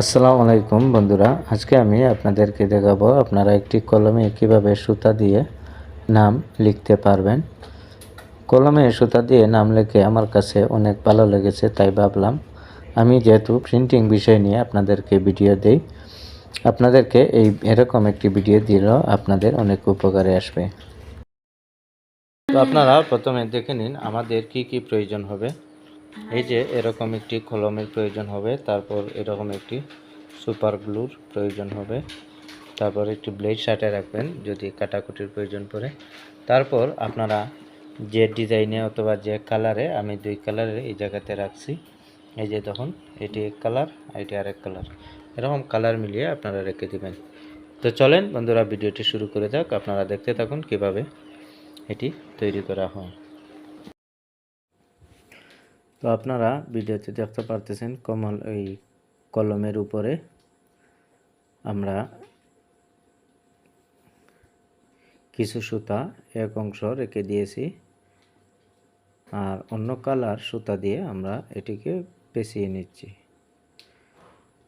আসসালামু আলাইকুম বন্ধুরা, আজকে আমি আপনাদেরকে দেখাবো আপনারা একটি কলমে কীভাবে সুতা দিয়ে নাম লিখতে পারবেন। কলমে সুতা দিয়ে নাম লিখে আমার কাছে অনেক ভালো লেগেছে, তাই ভাবলাম আমি যেহেতু প্রিন্টিং বিষয় নিয়ে আপনাদেরকে ভিডিও দেই, আপনাদেরকে এই এরকম একটি ভিডিও দিলেও আপনাদের অনেক উপকারে আসবে। তো আপনারা প্রথমে দেখে নিন আমাদের কি কি প্রয়োজন হবে। এই যে এরকম একটি কলমের প্রয়োজন হবে, তারপর এরকম একটি সুপার গ্লুর প্রয়োজন হবে। তারপর একটি ব্লেড শার্টে রাখবেন যদি কাটাকুটির প্রয়োজন পড়ে। তারপর আপনারা যে ডিজাইনে অথবা যে কালারে, আমি দুই কালারে এই জায়গাতে রাখছি। এই যে তখন এটি এক কালার, এটি আরেক কালার। এরকম কালার মিলিয়ে আপনারা রেখে দিবেন। তো চলেন বন্ধুরা, ভিডিওটি শুরু করে যাক। আপনারা দেখতে থাকুন কীভাবে এটি তৈরি করা হয়। তো আপনারা ভিডিওতে দেখতে পারতেছেন কমল এই কলমের উপরে আমরা কিছু সুতা, এক অংশ রেখে দিয়েছি আর অন্য কালার সুতা দিয়ে আমরা এটিকে পেঁচিয়ে নিচ্ছি।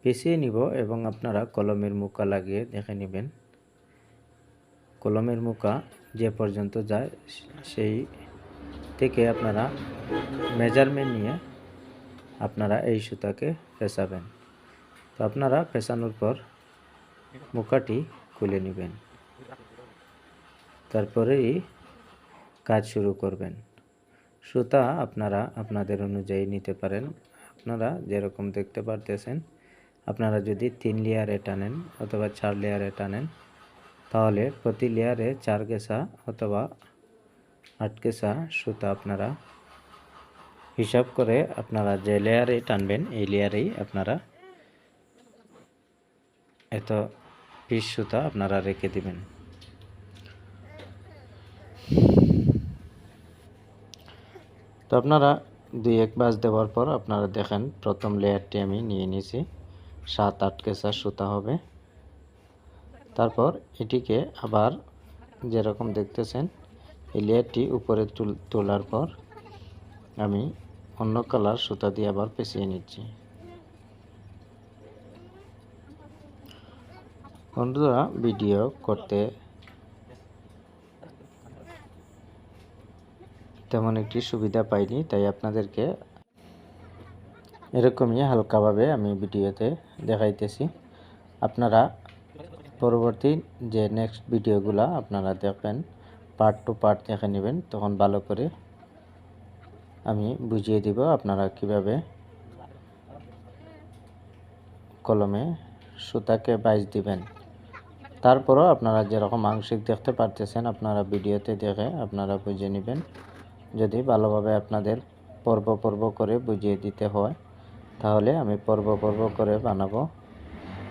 পেঁচিয়ে নিব এবং আপনারা কলমের মুখা লাগিয়ে দেখে নেবেন। কলমের মুখা যে পর্যন্ত যায় সেই থেকে আপনারা মেজারমেন্ট নিয়ে আপনারা এই সুতাকে পেঁচাবেন। তো আপনারা পেঁচানোর পর মুখাটি খুলে নেবেন। তারপরেই কাজ শুরু করবেন। সুতা আপনারা আপনাদের অনুযায়ী নিতে পারেন। আপনারা যেরকম দেখতে পারতেছেন, আপনারা যদি তিন লেয়ারে টানেন অথবা চার লেয়ারে টানেন, তাহলে প্রতি লেয়ারে চার গেসা অথবা আট গেসা সুতা আপনারা। হিসাব করে আপনারা যে লেয়ারে টানবেন, এই লেয়ারেই আপনারা এত পিস সুতা আপনারা রেখে দিবেন। তো আপনারা দুই এক বাজ দেওয়ার পর আপনারা দেখেন, প্রথম লেয়ারটি আমি নিয়ে নিয়েছি। সাত আট কেসা সুতা হবে। তারপর এটিকে আবার যেরকম দেখতেছেন এই লেয়ারটি উপরে তুল তোলার পর আমি অন্য কালার সুতা দিয়ে আবার পেঁচিয়ে নিচ্ছি। বন্ধুরা, ভিডিও করতে তেমন একটি সুবিধা পাইনি, তাই আপনাদেরকে এরকমই হালকাভাবে আমি ভিডিওতে দেখাইতেছি। আপনারা পরবর্তী যে নেক্সট ভিডিওগুলো আপনারা দেখবেন পার্ট টু পার্ট দেখে নেবেন, তখন ভালো করে আমি বুঝিয়ে দিব আপনারা কীভাবে কলমে সুতাকে বাইজ দিবেন। তারপরও আপনারা যেরকম আংশিক দেখতে পারতেছেন, আপনারা ভিডিওতে দেখে আপনারা বুঝে নেবেন। যদি ভালোভাবে আপনাদের পর্ব পর্ব করে বুঝিয়ে দিতে হয়, তাহলে আমি পর্ব পর্ব করে বানাবো।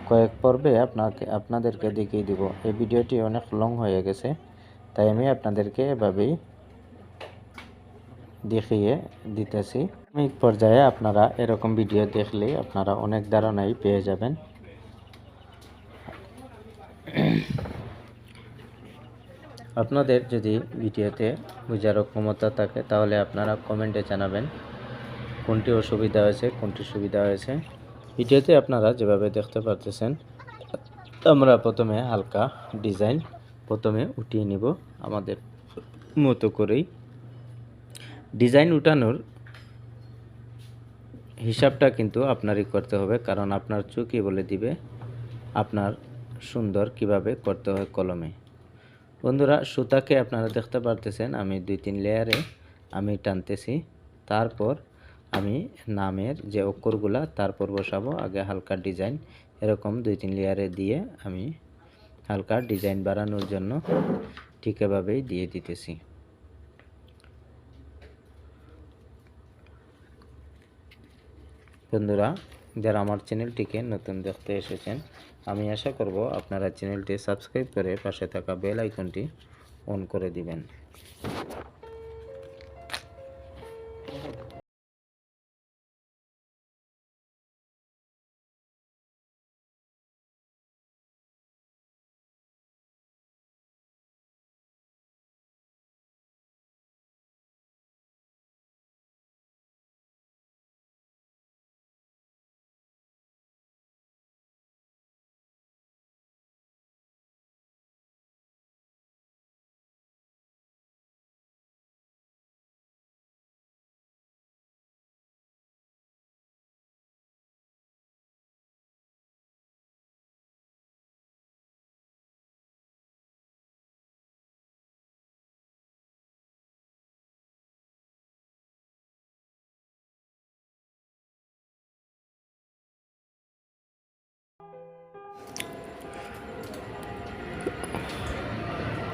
কয়েক পর্বে আপনাকে, আপনাদেরকে দেখিয়ে দিব। এই ভিডিওটি অনেক লং হয়ে গেছে। তাই আমি আপনাদেরকে এভাবেই দেখিয়ে দিতেছি। এই পর্যায়ে আপনারা এরকম ভিডিও দেখলে আপনারা অনেক ধারণাই পেয়ে যাবেন। আপনাদের যদি ভিডিওতে বোঝারও ক্ষমতা থাকে, তাহলে আপনারা কমেন্টে জানাবেন কোনটি অসুবিধা হয়েছে, কোনটি সুবিধা হয়েছে। ভিডিওতে আপনারা যেভাবে দেখতে পারতেছেন, আমরা প্রথমে হালকা ডিজাইন প্রথমে উঠিয়ে নিব আমাদের মতো করেই। ডিজাইন উঠানোর হিসাবটা কিন্তু আপনারই করতে হবে, কারণ আপনার চোখই বলে দিবে আপনার সুন্দর কীভাবে করতে হয় কলমে। বন্ধুরা, সুতাকে আপনারা দেখতে পারতেছেন, আমি দুই তিন লেয়ারে আমি টানতেছি। তারপর আমি নামের যে অক্ষরগুলা, তারপর বসাবো, আগে হালকা ডিজাইন, এরকম দুই তিন লেয়ারে দিয়ে আমি হালকা ডিজাইন বাড়ানোর জন্য ঠিক এভাবেই দিয়ে দিতেছি। বন্ধুরা, যারা আমার চ্যানেলটিকে নতুন দেখতে এসেছেন, আমি আশা করব আপনারা চ্যানেলটি সাবস্ক্রাইব করে পাশে থাকা বেল আইকনটি অন করে দিবেন।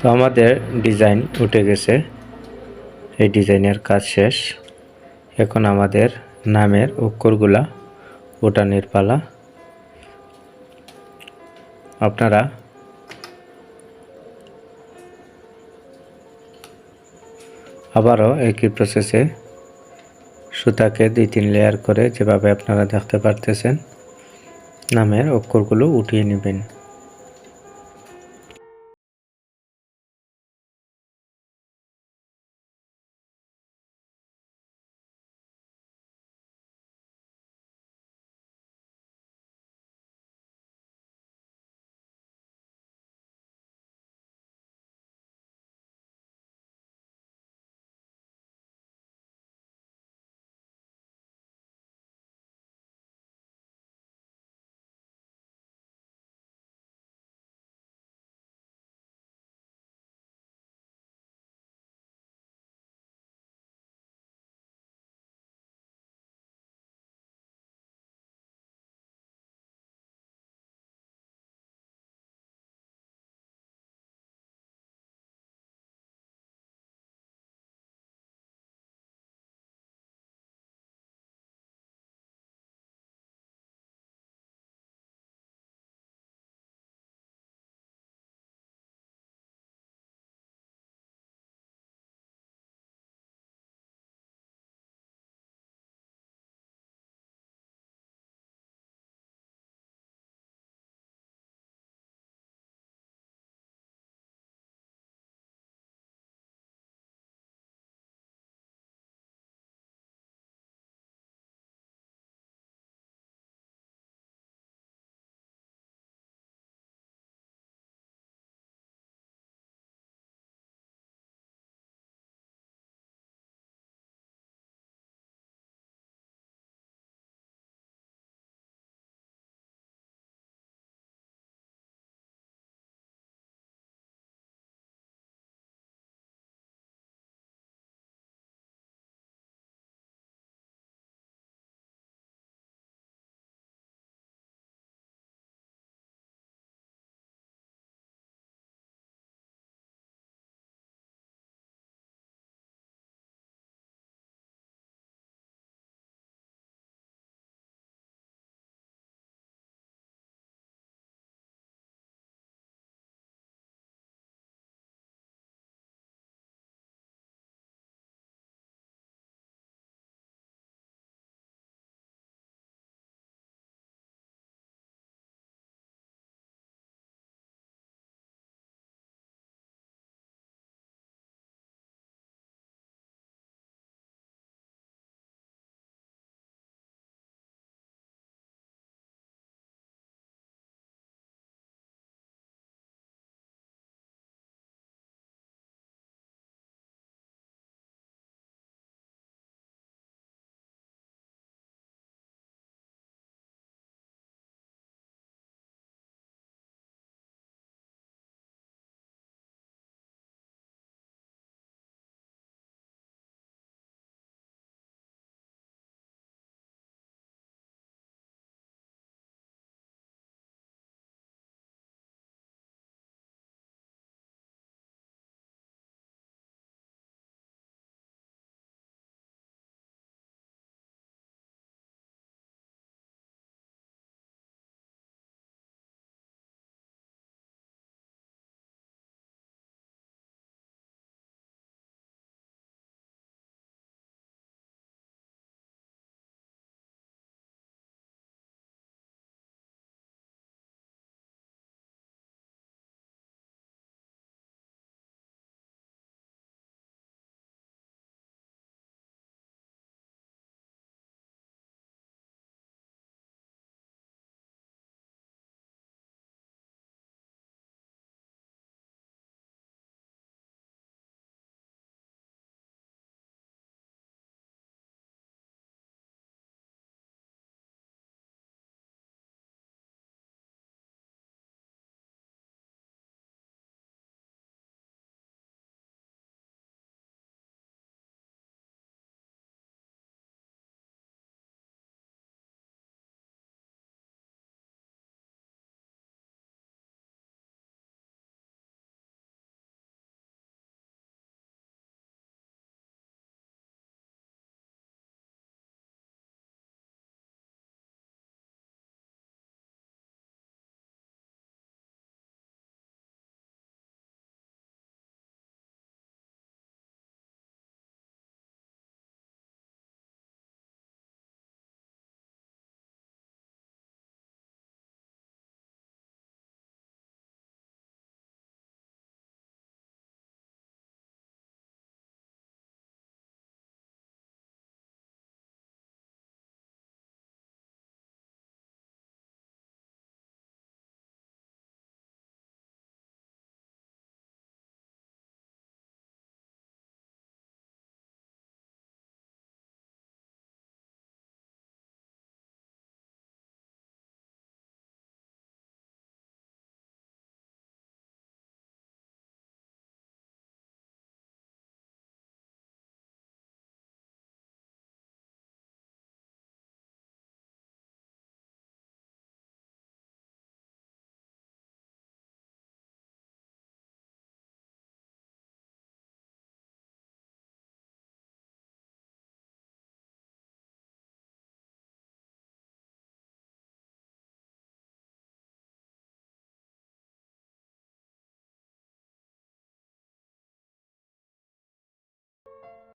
তো আমাদের ডিজাইন উঠে গেছে। এই ডিজাইনের কাজ শেষ। এখন আমাদের নামের অক্ষরগুলা ওটানের পালা। আপনারা আবারও একই প্রসেসে সুতাকে দুই তিন লেয়ার করে যেভাবে আপনারা দেখতে পারতেছেন, নামের অক্ষরগুলো উঠিয়ে নেবেন।